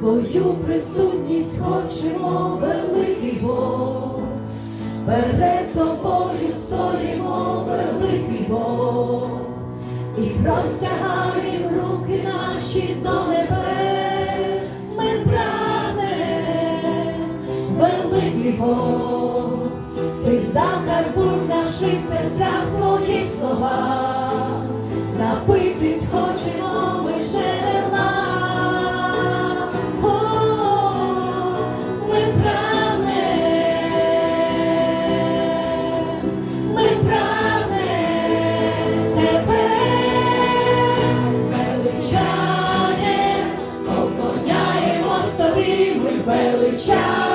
Твою присутність хочемо, великий Бог, перед тобою стоїмо, великий Бог, і простягаємо руки наші до небес, ми прагне, великий Бог, ти закарбуй в наших серцях твої слова. child.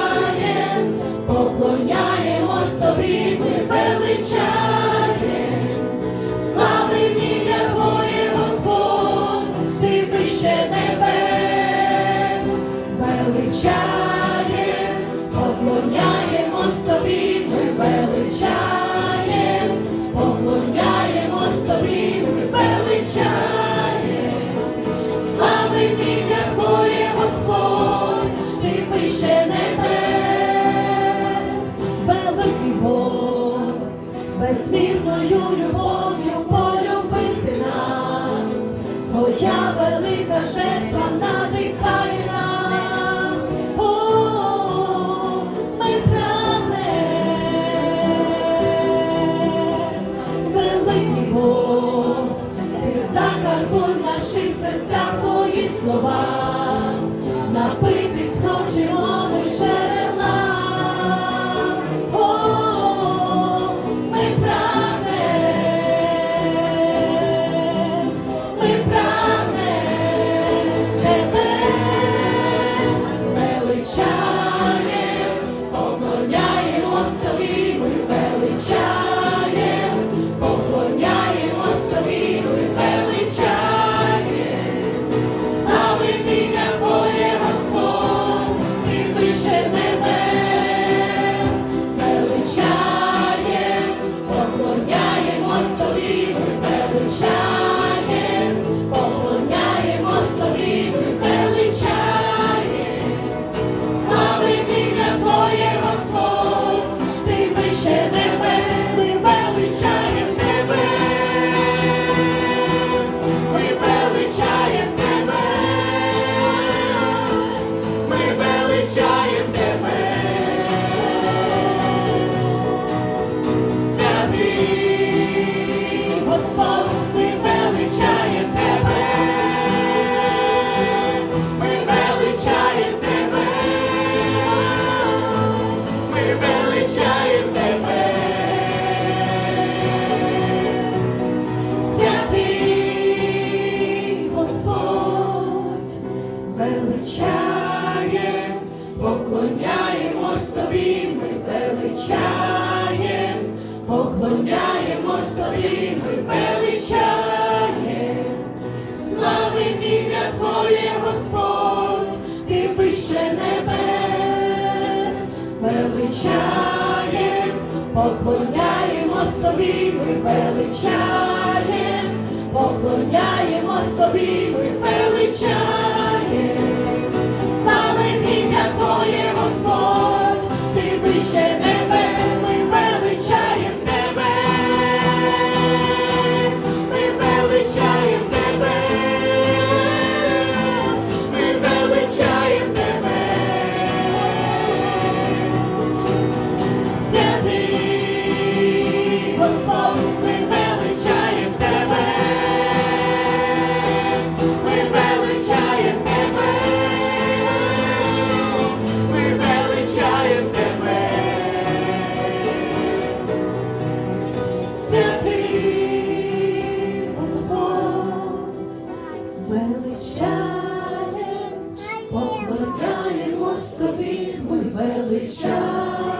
слова написані. ми величає, слави ім'я ти вище небес, величає, поклоняємось тобі, ми величає, поклоняємось тобі, ми величає. with joy.